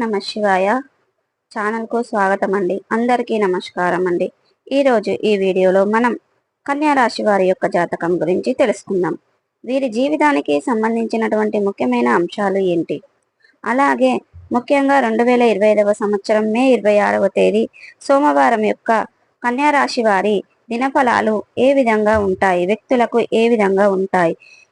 నమ శివాయ. ఛానల్కు స్వాగతం అండి అందరికీ నమస్కారం అండి ఈరోజు ఈ వీడియోలో మనం కన్యా రాశి వారి యొక్క జాతకం గురించి తెలుసుకుందాం. వీరి జీవితానికి సంబంధించినటువంటి ముఖ్యమైన అంశాలు ఏంటి? అలాగే ముఖ్యంగా రెండు వేల ఇరవై ఐదవ సంవత్సరం మే ఇరవై ఆరవ తేదీ సోమవారం యొక్క కన్యా రాశి వారి దినఫలాలు ఏ విధంగా ఉంటాయి? వ్యక్తులకు ఏ విధంగా ఉంటాయి?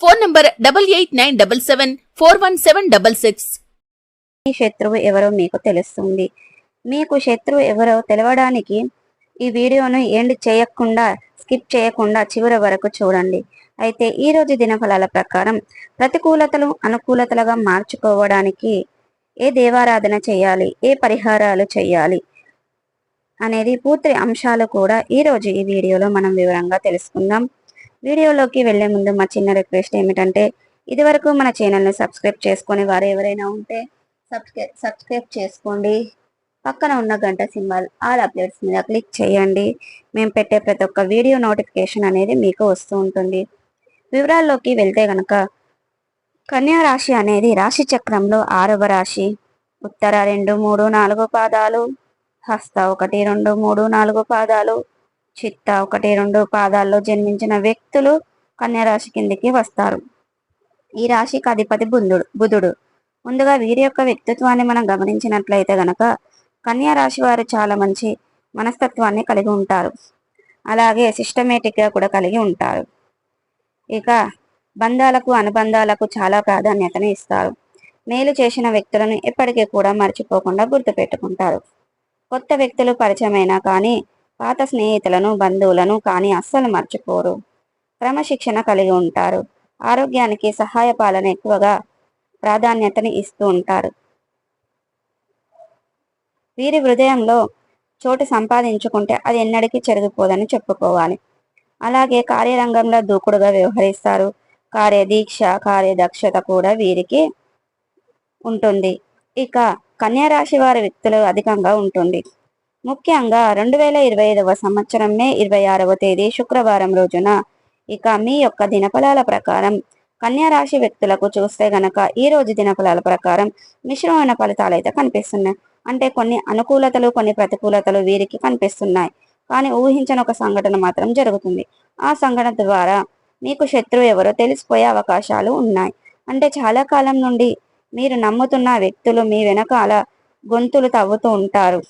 Phone number double eight nine double seven four one seven double six. మీ శత్రువు ఎవరో మీకు తెలుస్తుంది. మీకు శత్రువు ఎవరో తెలవడానికి ఈ వీడియోను ఎండ్ చేయకుండా స్కిప్ చేయకుండా చివరి వరకు చూడండి. అయితే ఈరోజు దినఫలాల ప్రకారం ప్రతికూలతలు అనుకూలతలుగా మార్చుకోవడానికి ఏ దేవారాధన చేయాలి? ఏ పరిహారాలు చేయాలి? అనేది పూర్తి అంశాలు కూడా ఈ రోజు ఈ వీడియోలో మనం వివరంగా తెలుసుకుందాం. వీడియోలోకి వెళ్ళే ముందు మా చిన్న రిక్వెస్ట్ ఏమిటంటే ఇదివరకు మన ఛానల్ని సబ్స్క్రైబ్ చేసుకుని వారు ఎవరైనా ఉంటే సబ్స్క్రైబ్ సబ్స్క్రైబ్ చేసుకోండి. పక్కన ఉన్న గంట సింబల్ ఆల్ అప్డేట్స్ మీద క్లిక్ చేయండి. మేము పెట్టే ప్రతి ఒక్క వీడియో నోటిఫికేషన్ అనేది మీకు వస్తూ ఉంటుంది. వివరాల్లోకి వెళ్తే గనక కన్యా రాశి అనేది రాశి చక్రంలో ఆరవ రాశి. ఉత్తర రెండు మూడు నాలుగు పాదాలు హస్త ఒకటి రెండు మూడు నాలుగు పాదాలు చిత్త ఒకటి రెండు పాదాల్లో జన్మించిన వ్యక్తులు కన్యా రాశి కిందికి వస్తారు. ఈ రాశికి అధిపతి బుధుడు బుధుడు. ముందుగా వీరి యొక్క వ్యక్తిత్వాన్ని మనం గమనించినట్లయితే గనక కన్యా రాశి వారు చాలా మంచి మనస్తత్వాన్ని కలిగి ఉంటారు. అలాగే సిస్టమేటిక్గా కూడా కలిగి ఉంటారు. ఇక బంధాలకు అనుబంధాలకు చాలా ప్రాధాన్యతను ఇస్తారు. మేలు చేసిన వ్యక్తులను ఎప్పటికీ కూడా మర్చిపోకుండా గుర్తుపెట్టుకుంటారు. కొత్త వ్యక్తులు పరిచయమైనా కానీ పాత స్నేహితులను బంధువులను కానీ అస్సలు మర్చిపోరు. క్రమశిక్షణ కలిగి ఉంటారు. ఆరోగ్యానికి సహాయ పాలన ఎక్కువగా ప్రాధాన్యతని ఇస్తూ ఉంటారు. వీరి హృదయంలో చోటు సంపాదించుకుంటే అది ఎన్నడికీ చెరిగిపోదని చెప్పుకోవాలి. అలాగే కార్యరంగంలో దూకుడుగా వ్యవహరిస్తారు. కార్యదీక్ష కార్యదక్షత కూడా వీరికి ఉంటుంది. ఇక కన్యా రాశి వారి వ్యక్తులు అధికంగా ఉంటుంది. ముఖ్యంగా రెండు వేల ఇరవై ఐదవ సంవత్సరం మే ఇరవై ఆరవ తేదీ శుక్రవారం రోజున. ఇక మీ యొక్క దినఫలాల ప్రకారం కన్యా రాశి వ్యక్తులకు చూస్తే గనక ఈ రోజు దినఫలాల ప్రకారం మిశ్రమైన ఫలితాలు అయితే కనిపిస్తున్నాయి. అంటే కొన్ని అనుకూలతలు కొన్ని ప్రతికూలతలు వీరికి కనిపిస్తున్నాయి. కానీ ఊహించని ఒక సంఘటన మాత్రం జరుగుతుంది. ఆ సంఘటన ద్వారా మీకు శత్రువు ఎవరో తెలిసిపోయే అవకాశాలు ఉన్నాయి. అంటే చాలా కాలం నుండి మీరు నమ్ముతున్న వ్యక్తులు మీ వెనకాల గొంతులు తవ్వుతూ ఉంటారు.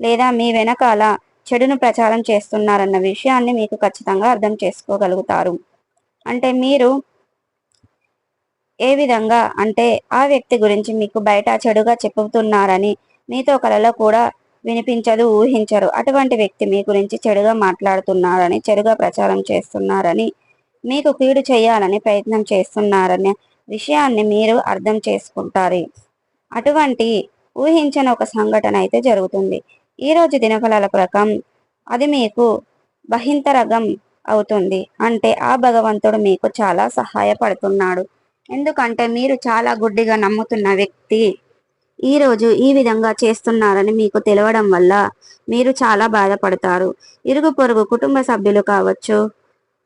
లేదా మీ వెనకాల చెడును ప్రచారం చేస్తున్నారన్న విషయాన్ని మీకు ఖచ్చితంగా అర్థం చేసుకోగలుగుతారు. అంటే మీరు ఏ విధంగా అంటే ఆ వ్యక్తి గురించి మీకు బయట చెడుగా చెప్పుతున్నారని మీతో కలలో కూడా వినిపించదు ఊహించరు. అటువంటి వ్యక్తి మీ గురించి చెడుగా మాట్లాడుతున్నారని చెడుగా ప్రచారం చేస్తున్నారని మీకు కీడు చేయాలని ప్రయత్నం చేస్తున్నారనే విషయాన్ని మీరు అర్థం చేసుకుంటారు. అటువంటి ఊహించని ఒక సంఘటన అయితే జరుగుతుంది. ఈ రోజు దినఫలాల ప్రకారం అది మీకు బహింతరగం అవుతుంది. అంటే ఆ భగవంతుడు మీకు చాలా సహాయపడుతున్నాడు. ఎందుకంటే మీరు చాలా గుడ్డిగా నమ్ముతున్న వ్యక్తి ఈరోజు ఈ విధంగా చేస్తున్నారని మీకు తెలవడం వల్ల మీరు చాలా బాధపడతారు. ఇరుగు పొరుగు కుటుంబ సభ్యులు కావచ్చు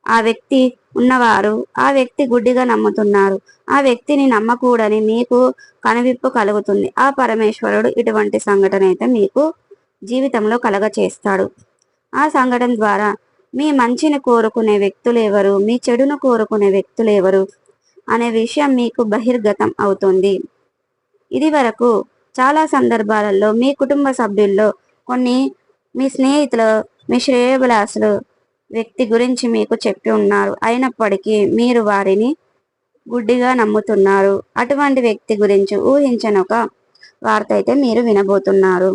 ఆ వ్యక్తి ఉన్నవారు ఆ వ్యక్తి గుడ్డిగా నమ్ముతున్నారు. ఆ వ్యక్తిని నమ్మకూడని మీకు కనువిప్పు కలుగుతుంది. ఆ పరమేశ్వరుడు ఇటువంటి సంఘటన అయితే మీకు జీవితంలో కలగ చేస్తాడు ఆ సంఘటన ద్వారా మీ మంచిని కోరుకునే వ్యక్తులు ఎవరు? మీ చెడును కోరుకునే వ్యక్తులు ఎవరు? అనే విషయం మీకు బహిర్గతం అవుతుంది. ఇది వరకు చాలా సందర్భాలలో మీ కుటుంబ సభ్యుల్లో కొన్ని మీ స్నేహితులు మీ శ్రేయభిలాసులు వ్యక్తి గురించి మీకు చెప్పి ఉన్నారు. అయినప్పటికీ మీరు వారిని గుడ్డిగా నమ్ముతున్నారు. అటువంటి వ్యక్తి గురించి ఊహించని ఒక వార్త అయితే మీరు వినబోతున్నారు.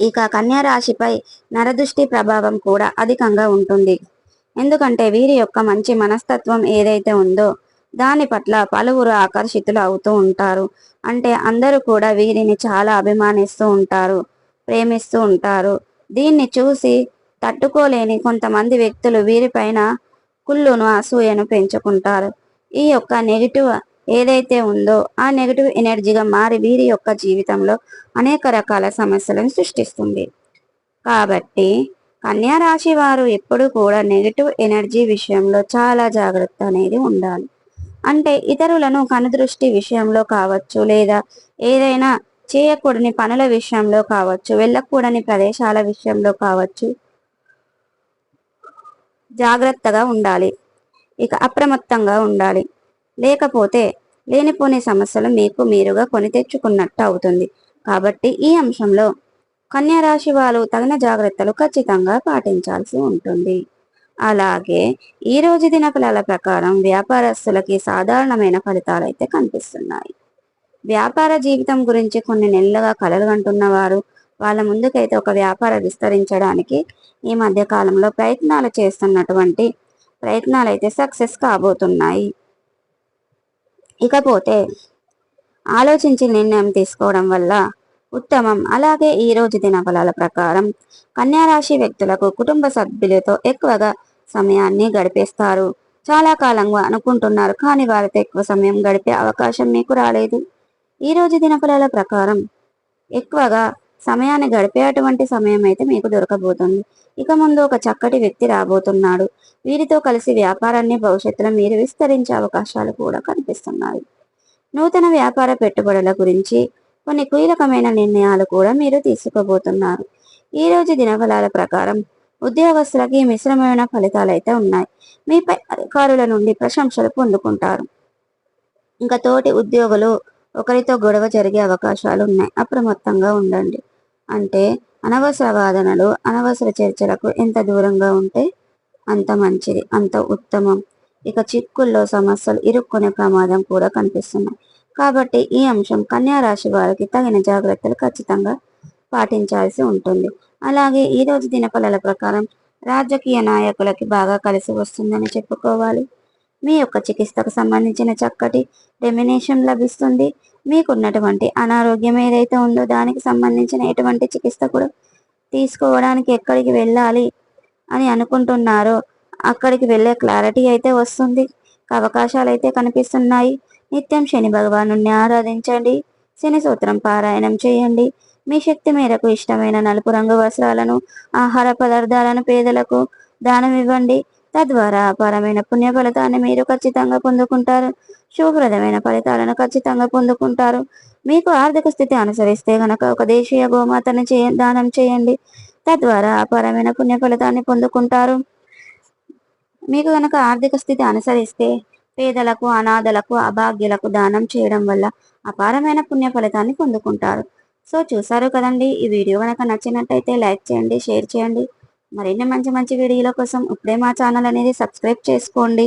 ఇక కన్యా రాశిపై నరదృష్టి ప్రభావం కూడా అధికంగా ఉంటుంది. ఎందుకంటే వీరి యొక్క మంచి మనస్తత్వం ఏదైతే ఉందో దాని పట్ల పలువురు ఆకర్షితులు అవుతూ ఉంటారు. అంటే అందరూ కూడా వీరిని చాలా అభిమానిస్తూ ఉంటారు ప్రేమిస్తూ ఉంటారు. దీన్ని చూసి తట్టుకోలేని కొంతమంది వ్యక్తులు వీరిపైన కుళ్ళును అసూయను పెంచుకుంటారు. ఈ యొక్క నెగిటివ్ ఏదైతే ఉందో ఆ నెగిటివ్ ఎనర్జీగా మారి వీరి యొక్క జీవితంలో అనేక రకాల సమస్యలను సృష్టిస్తుంది. కాబట్టి కన్యా రాశి వారు ఎప్పుడు కూడా నెగిటివ్ ఎనర్జీ విషయంలో చాలా జాగ్రత్త అనేది ఉండాలి. అంటే ఇతరులను కనుదృష్టి విషయంలో కావచ్చు లేదా ఏదైనా చేయకూడని పనుల విషయంలో కావచ్చు వెళ్ళకూడని ప్రదేశాల విషయంలో కావచ్చు జాగ్రత్తగా ఉండాలి. ఇక అప్రమత్తంగా ఉండాలి. లేకపోతే లేనిపోని సమస్యలు మీకు మీరుగా కొని తెచ్చుకున్నట్టు అవుతుంది. కాబట్టి ఈ అంశంలో కన్యారాశి వాళ్ళు వారు తగిన జాగ్రత్తలు ఖచ్చితంగా పాటించాల్సి ఉంటుంది. అలాగే ఈ రోజు దిన ఫలాల ప్రకారం వ్యాపారస్తులకి సాధారణమైన ఫలితాలు అయితే కనిపిస్తున్నాయి. వ్యాపార జీవితం గురించి కొన్ని నెలలుగా కలలు వారు వాళ్ళ ముందుకైతే ఒక వ్యాపార విస్తరించడానికి ఈ మధ్య కాలంలో ప్రయత్నాలు చేస్తున్నటువంటి ప్రయత్నాలు అయితే సక్సెస్ కాబోతున్నాయి. ఇకపోతే ఆలోచించి నిర్ణయం తీసుకోవడం వల్ల ఉత్తమం. అలాగే ఈ రోజు దినఫలాల ప్రకారం కన్యారాశి వ్యక్తులకు కుటుంబ సభ్యులతో ఎక్కువగా సమయాన్ని గడిపేస్తారు. చాలా కాలంగా అనుకుంటున్నారు కానీ వారితో ఎక్కువ సమయం గడిపే అవకాశం మీకు రాలేదు. ఈ రోజు దినఫలాల ప్రకారం ఎక్కువగా సమయాన్ని గడిపే అటువంటి సమయం అయితే మీకు దొరకబోతుంది. ఇక ముందు ఒక చక్కటి వ్యక్తి రాబోతున్నాడు. వీరితో కలిసి వ్యాపారాన్ని భవిష్యత్తులో మీరు విస్తరించే అవకాశాలు కూడా కనిపిస్తున్నాయి. నూతన వ్యాపార పెట్టుబడుల గురించి కొన్ని కీలకమైన నిర్ణయాలు కూడా మీరు తీసుకోబోతున్నారు. ఈ రోజు దినఫలాల ప్రకారం ఉద్యోగస్తులకి మిశ్రమైన ఫలితాలు అయితే ఉన్నాయి. మీపై అధికారుల నుండి ప్రశంసలు పొందుకుంటారు. ఇంకా తోటి ఉద్యోగులు ఒకరితో గొడవ జరిగే అవకాశాలు ఉన్నాయి అప్రమత్తంగా ఉండండి. అంటే అనవసర వాదనలు అనవసర చర్చలకు ఎంత దూరంగా ఉంటే అంత మంచిది అంత ఉత్తమం. ఇక చిక్కుల్లో సమస్యలు ఇరుక్కునే ప్రమాదం కూడా కనిపిస్తున్నాయి. కాబట్టి ఈ అంశం కన్యా రాశి వారికి తగిన జాగ్రత్తలు ఖచ్చితంగా పాటించాల్సి ఉంటుంది. అలాగే ఈరోజు రోజు దినఫలాల ప్రకారం రాజకీయ నాయకులకి బాగా కలిసి వస్తుందని చెప్పుకోవాలి. మీ యొక్క చికిత్సకు సంబంధించిన చక్కటి రెమినేషన్ లభిస్తుంది. మీకున్నటువంటి అనారోగ్యం ఏదైతే ఉందో దానికి సంబంధించిన ఎటువంటి చికిత్స కూడా తీసుకోవడానికి ఎక్కడికి వెళ్ళాలి అని అనుకుంటున్నారో అక్కడికి వెళ్ళే క్లారిటీ అయితే వస్తుంది. అవకాశాలు అయితే కనిపిస్తున్నాయి. నిత్యం శని భగవాను ఆరాధించండి. శని సూత్రం పారాయణం చేయండి. మీ శక్తి మేరకు ఇష్టమైన నలుపు రంగు వస్త్రాలను ఆహార పదార్థాలను పేదలకు దానం ఇవ్వండి తద్వారా అపారమైన పుణ్య ఫలితాన్ని మీరు ఖచ్చితంగా పొందుకుంటారు. శుభప్రదమైన ఫలితాలను ఖచ్చితంగా పొందుకుంటారు. మీకు ఆర్థిక స్థితి అనుసరిస్తే గనక ఒక దేశీయ గోమాతను చే దానం చేయండి. తద్వారా అపారమైన పుణ్య ఫలితాన్ని పొందుకుంటారు. మీకు గనక ఆర్థిక స్థితి అనుసరిస్తే పేదలకు అనాథలకు అభాగ్యులకు దానం చేయడం వల్ల అపారమైన పుణ్య ఫలితాన్ని పొందుకుంటారు. సో చూసారు కదండి ఈ వీడియో. కనుక నచ్చినట్టయితే లైక్ చేయండి షేర్ చేయండి. మరిన్ని మంచి మంచి వీడియోల కోసం ఇప్పుడే మా ఛానల్ అనేది సబ్స్క్రైబ్ చేసుకోండి.